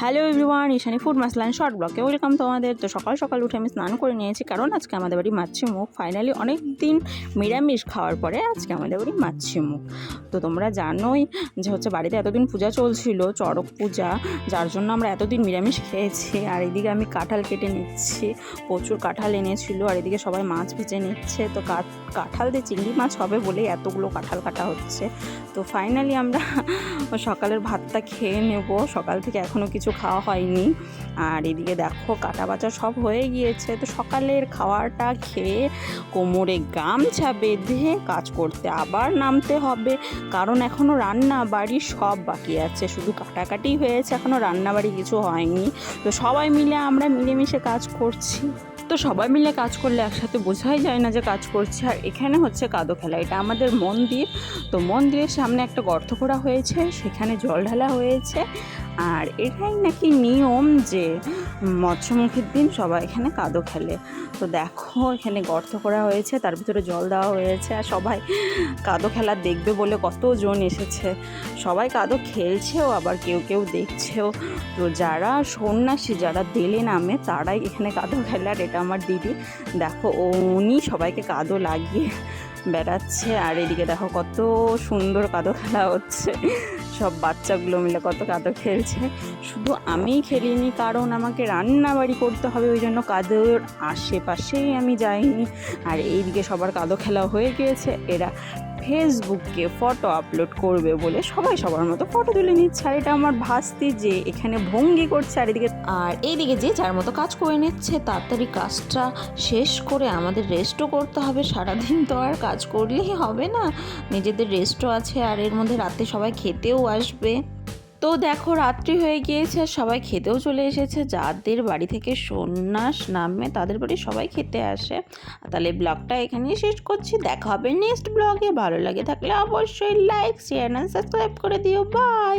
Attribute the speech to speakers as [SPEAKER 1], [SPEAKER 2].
[SPEAKER 1] Hello everyone, Ishani food মাসলান short ব্লকে welcome তোমাদের। তো সকাল সকাল উঠে আমি স্নান করে নিয়েছি, কারণ আজকে আমাদের বাড়ি মাছি মুখ। ফাইনালি অনেক দিন নিরামিষ খাওয়ার পরে আজকে আমাদের বাড়ি মাছি মুখ। তো তোমরা জানোই যে হচ্ছে বাড়িতে এতদিন পূজা চলছিল, চড়ক পূজা, যার জন্য আমরা এতদিন নিরামিষ খেয়েছি। আর এদিকে আমি কাঁঠাল কেটে নিচ্ছি, প্রচুর কাঁঠাল এনেছিল, আর এদিকে সবাই মাছ ভেজে নিচ্ছে। তো কাঠ কাঁঠাল দিয়ে চিংড়ি মাছ হবে বলেই এতগুলো কাঁঠাল কাটা হচ্ছে। তো ফাইনালি আমরা সকালের ভাতটা খেয়ে নেব। সকাল থেকে এখনও কিছু খাওয়া হয়নি। আর এদিকে দেখো কাটা বাচা সব হয়ে গিয়েছে। তো সকালের খাওয়াটা খেয়ে কোমরে গামছা বেঁধে কাজ করতে আবার নামতে হবে। কারণ এখনও রান্না বাড়ি সব বাকি আছে। শুধু কাটাকাটি হয়েছে এখনও রান্না বাড়ি কিছু হয়নি। তো সবাই মিলে আমরা মিলেমিশে কাজ করছি। তো সবাই মিলে কাজ করলে একসাথে বোঝাই যায় না যে কাজ করছি। আর এখানে হচ্ছে কাদো খেলা। এটা আমাদের মন্দির। তো মন্দিরের সামনে একটা গর্ত করা হয়েছে। সেখানে জল ঢালা হয়েছে। আর এটাই নাকি নিয়ম যে মৎস্যমুখীর দিন সবাই এখানে কাদো খেলে। তো দেখো, এখানে গর্ত করা হয়েছে, তার ভিতরে জল দেওয়া হয়েছে আর সবাই কাদো খেলা দেখবে বলে কতজন এসেছে। সবাই কাদো খেলছেও, আবার কেউ কেউ দেখছেও। তো যারা সন্ন্যাসী, যারা দেলে নামে, তারাই এখানে কাদো খেলার এটা আমার দিদি। দেখো, উনি সবাইকে কাদো লাগিয়ে বেড়াচ্ছে। আর এদিকে দেখো কত সুন্দর কাদো খেলা হচ্ছে। সব বাচ্চাগুলো মিলে কত কাদো খেলছে। শুধু আমিই খেলিনি, কারণ আমাকে রান্না বাড়ি করতে হবে, ওই জন্য কাদোর আশেপাশেই আমি যাইনি। আর এইদিকে সবার কাদো খেলা হয়ে গিয়েছে, এরা ফেসবুকে ফটো আপলোড করবে বলে সবাই সবার মতো ফটো তুলে নিচ্ছে। আর এটা আমার ভাস্তি যে এখানে ভঙ্গি করছে আর এদিকে
[SPEAKER 2] আর এইদিকে যে যার মতো কাজ করে নিচ্ছে, তাড়াতাড়ি কাজটা শেষ করে আমাদের রেস্টও করতে হবে। সারাদিন তো আর কাজ করলেই হবে না। নিজেদের রেস্টও আছে আর এর মধ্যে রাতে সবাই খেতেও আসবে। তো দেখো, রাত্রি হয়ে গিয়েছে সবাই খেতেও চলে এসেছে। যাদের বাড়ি থেকে সন্ন্যাস নামে, তাদের বাড়ি সবাই খেতে আসে। তাহলে ব্লগটা এখানেই শেষ করছি। দেখা হবে নেক্সট ব্লগে। ভালো লাগে থাকলে অবশ্যই লাইক শেয়ার অ্যান্ড সাবস্ক্রাইব করে দিও। বাই